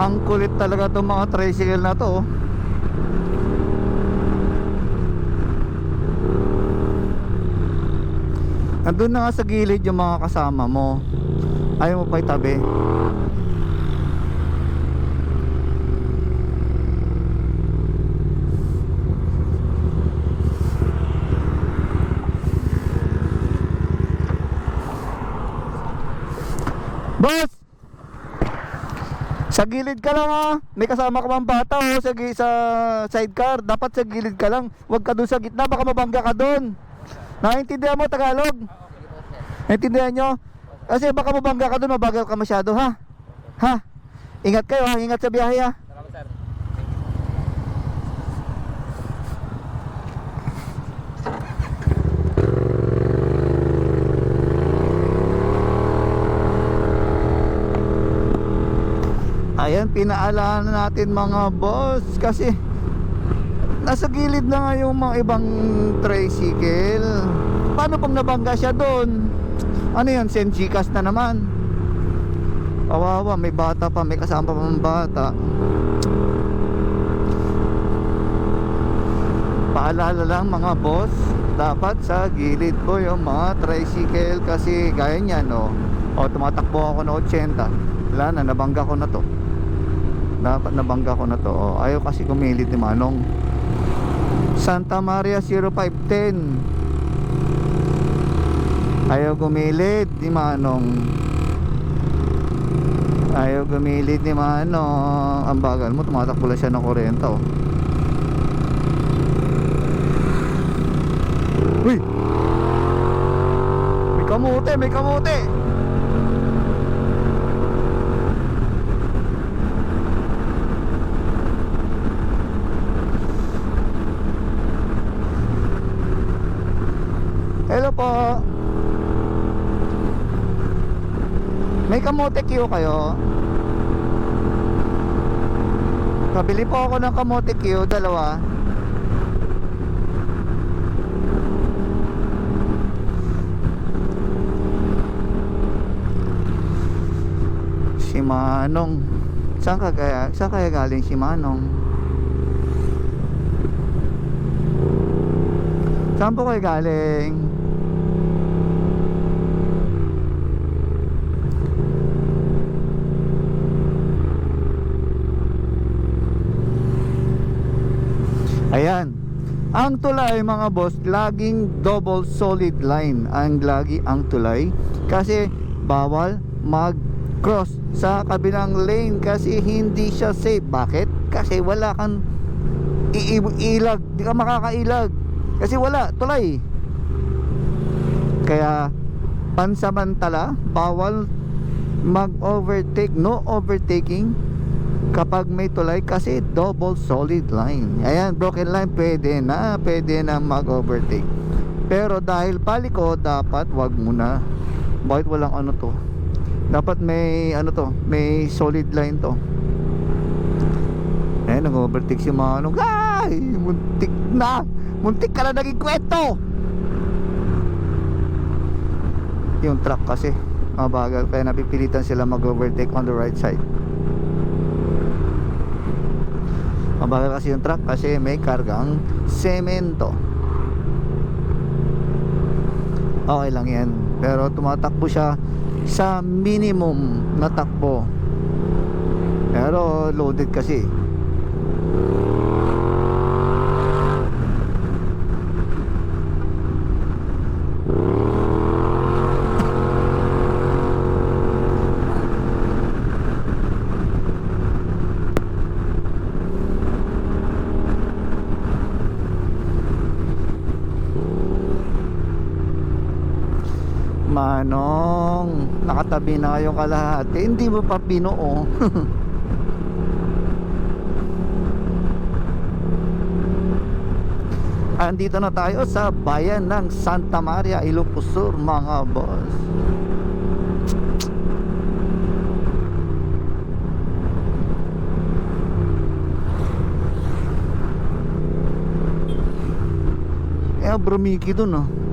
Ang kulit talaga itong mga tricycle na to. oh. Andun na nga sa gilid yung mga kasama mo. Ayaw mo pa itabi. Boss! Sa gilid ka lang ha. May kasama ka bang bata o sa, sa sidecar. Dapat sa gilid ka lang. Huwag ka doon sa gitna. Baka mabangga ka doon. Naiintindihan mo Tagalog? Naiintindihan nyo? Kasi baka mabangga ka doon. Mabagal ka masyado ha. Ha? Ingat kayo ha. Ingat sa biyahe ha. Pinaalala natin mga boss kasi nasa gilid na nga yung mga ibang tricycle. Paano pag nabangga siya doon? Ano yan, Senjikas na naman. Kawawa, may bata pa, may kasama pa mga bata. Paalala lang mga boss, dapat sa gilid ko yung mga tricycle kasi gaya niyan, no. O, tumatakbo ako na 80. Wala na, nabangga ko na to. Dapat nabangga ko na to. O, ayaw kasi kumilit ni Manong. Santa Maria 0510. Ayaw gumilit ni Manong. Ayaw gumilit ni Manong. Ang bagal mo, tumatakbo lang siya ng kuryenta. Oh. Uy! May kamote, may kamote! Hello po. May kamote Q kayo? Kabili po ako ng kamote Q, dalawa. Si Manong. Saan ka kaya? Saan kaya galing si Manong? Saan po kayo galing? Ayan. Ang tulay mga boss, laging double solid line ang lagi ang tulay kasi bawal mag-cross sa kabilang lane kasi hindi siya safe. Bakit? Kasi wala kang iilag, di ka makakailag kasi wala, tulay. Kaya pansamantala, bawal mag-overtake, no overtaking kapag may tulay kasi double solid line. Ayan, broken line pwede na, pwede na mag-overtake. Pero dahil paliko, dapat wag muna. Bakit walang ano to? Dapat may ano to, may solid line to. Eh, nag-overtake si Manong. Ay, muntik na. Muntik ka na naging kwento. Yung truck kasi, mabagal. Kaya napipilitan sila mag-overtake on the right side. Mabagal kasi yung truck kasi may kargang semento. Okay lang yan. Pero tumatakbo siya sa minimum na takbo. Pero loaded kasi. Manong, nakatabi na yung kalahati. Hindi mo pa pinuo. Andito na tayo sa bayan ng Santa Maria, Ilocos Sur, mga boss. Eh, Abramiki dun ah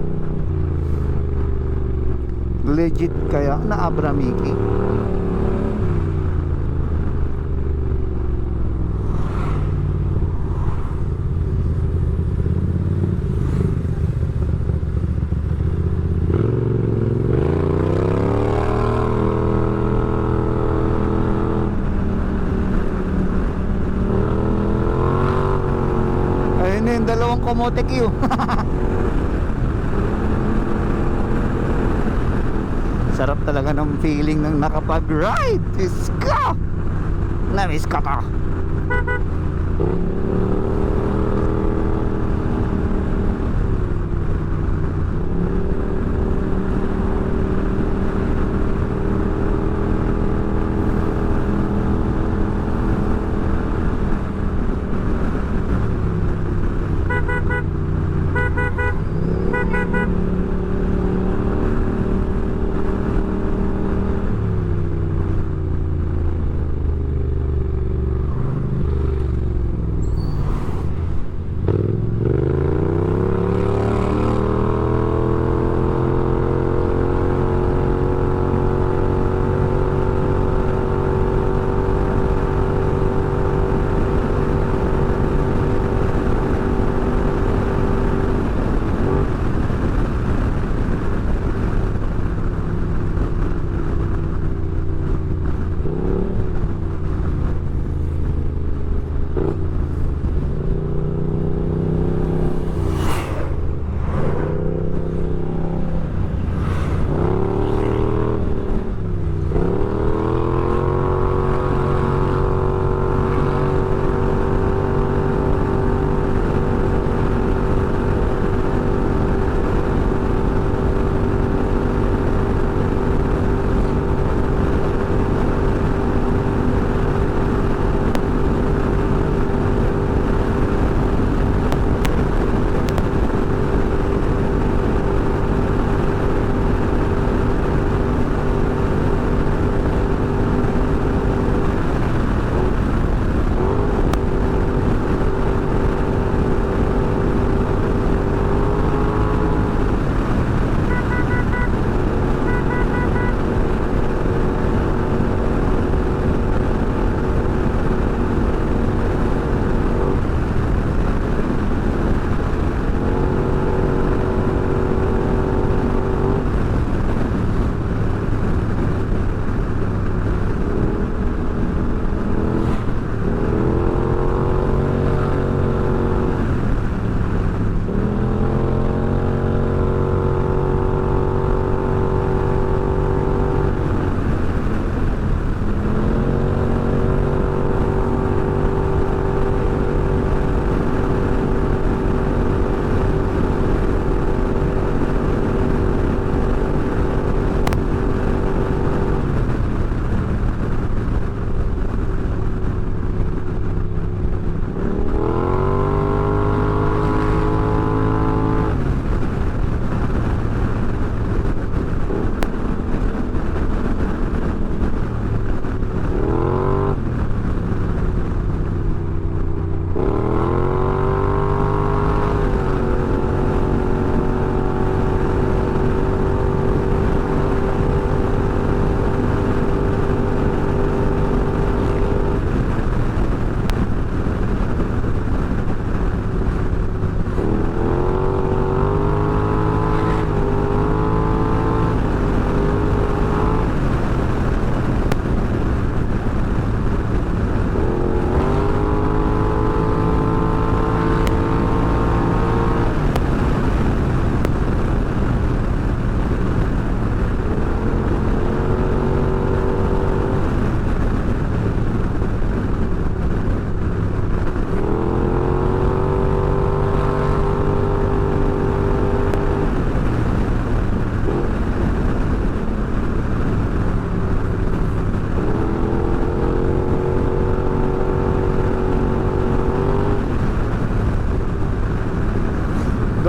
legit kaya na Abramiki? Ayun na dalawang komotek yun Sarap talaga ng feeling ng nakapag-ride. Ko! Namiss ko to.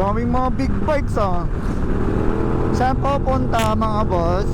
Daming mga big bikes ah. Saan pupunta mga boss?